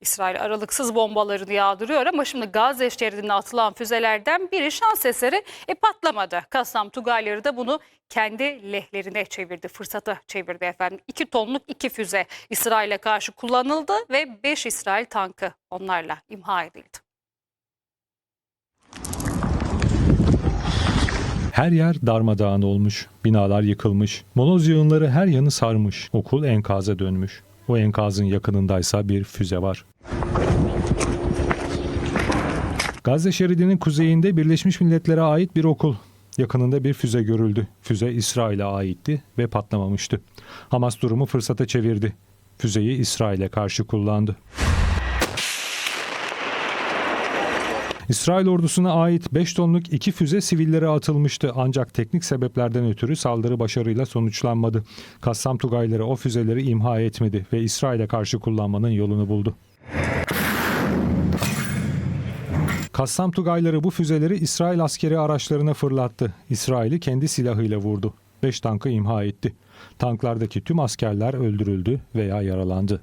İsrail aralıksız bombalarını yağdırıyor ama şimdi Gazze şeridine atılan füzelerden biri şans eseri e, patlamadı. Kassam Tugayları da bunu kendi lehlerine çevirdi, fırsata çevirdi efendim. 2 tonluk iki füze İsrail'e karşı kullanıldı ve 5 İsrail tankı onlarla imha edildi. Her yer darmadağın olmuş, binalar yıkılmış, moloz yığınları her yanı sarmış, okul enkaza dönmüş. O enkazın yakınındaysa bir füze var. Gazze şeridinin kuzeyinde Birleşmiş Milletler'e ait bir okul. Yakınında bir füze görüldü. Füze İsrail'e aitti ve patlamamıştı. Hamas durumu fırsata çevirdi. Füzeyi İsrail'e karşı kullandı. İsrail ordusuna ait 5 tonluk iki füze sivillere atılmıştı ancak teknik sebeplerden ötürü saldırı başarıyla sonuçlanmadı. Kassam Tugayları o füzeleri imha etmedi ve İsrail'e karşı kullanmanın yolunu buldu. Kassam Tugayları bu füzeleri İsrail askeri araçlarına fırlattı. İsrail'i kendi silahıyla vurdu. 5 tankı imha etti. Tanklardaki tüm askerler öldürüldü veya yaralandı.